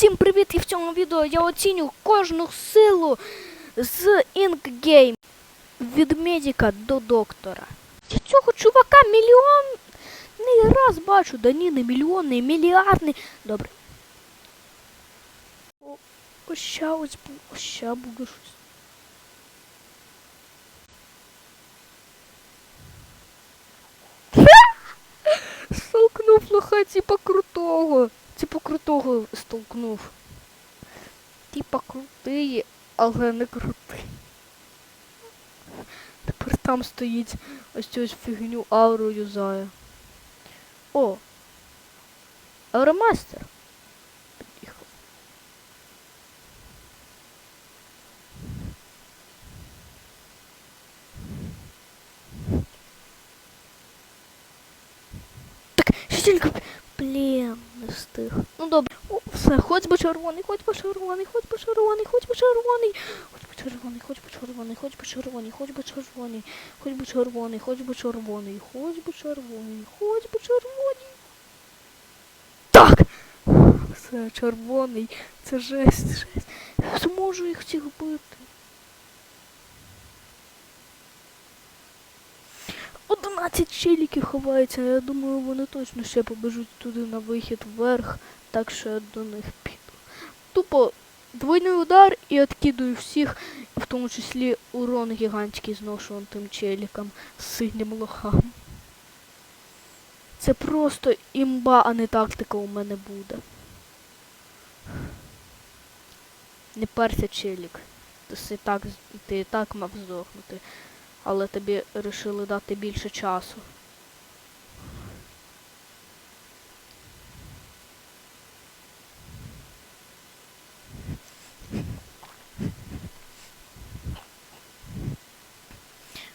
Всім привіт! І в цьому відео я оціню кожну силу з Ink від медика до доктора. Я цього чувака мільйон не раз бачу, да ні, не мільйонний, мільярдний. Добре. О, ось ща ось ось ща буде щось. Столкнув лоха, типа крутого. Типа крутого столкнув. Типа крутий, але не крутий. Тепер там стоїть ось цю фігню ауру юзає. О! Ауромастер. Під'їхав. Так, ще тільки. Блін, не встиг. Ну добре. О, все, хоч би червоний, хоч би червоний, хоч би червоний, хоч би червоний. Хоч би червоний, хоч би червоний, хоч би червоний, хоч би червоний, хоч би червоний, хоч би червоний, хоч би червоний, хоч би червоний. Так! все червоний. Це жесть, жесть. Я зможу їх всіх бити. Одинадцять челіків ховається, я думаю, вони точно ще побежуть туди на вихід вверх, так що я до них піду. Тупо двойний удар і откидую всіх, в тому числі урон гігантський зношу тим челікам з синім лохам. Це просто імба, а не тактика у мене буде. Не перся челік. Ти так, ти і так мав здохнути але тобі вирішили дати більше часу.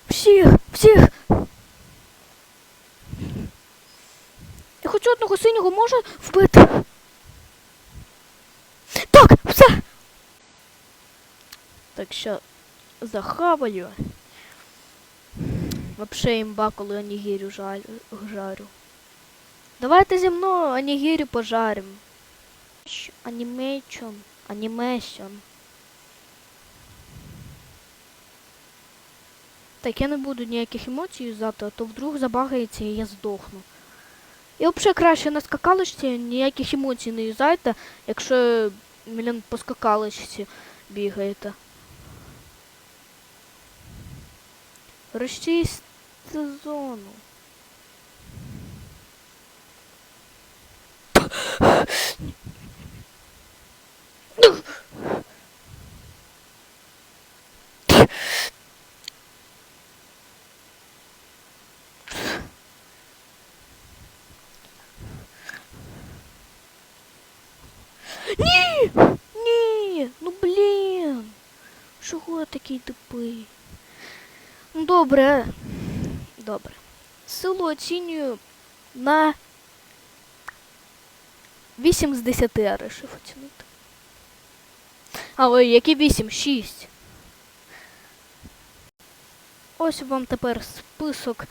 Всіх, всіх. Я хоч одного синього можу вбити. Так, все. Так що захаваю. Вообще імба, коли анігірю жарю. Давайте зі мною анігірю пожарим. Анімейшн. Анімейшн. Так, я не буду ніяких емоцій юзати, а то вдруг забагається і я здохну. І взагалі краще на скакалочці ніяких емоцій не юзайте, якщо, блін, по скакалочці бігаєте. Розчисть зону. Ні! Ні! Ну блін! Чого такий тупий? Добре. Добре. Силу оцінюю на 8 з 10 я вирішив оцінити. А ой, які 8? 6. Ось вам тепер список,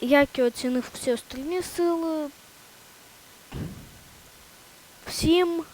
як я оцінив всі остальні сили. Всім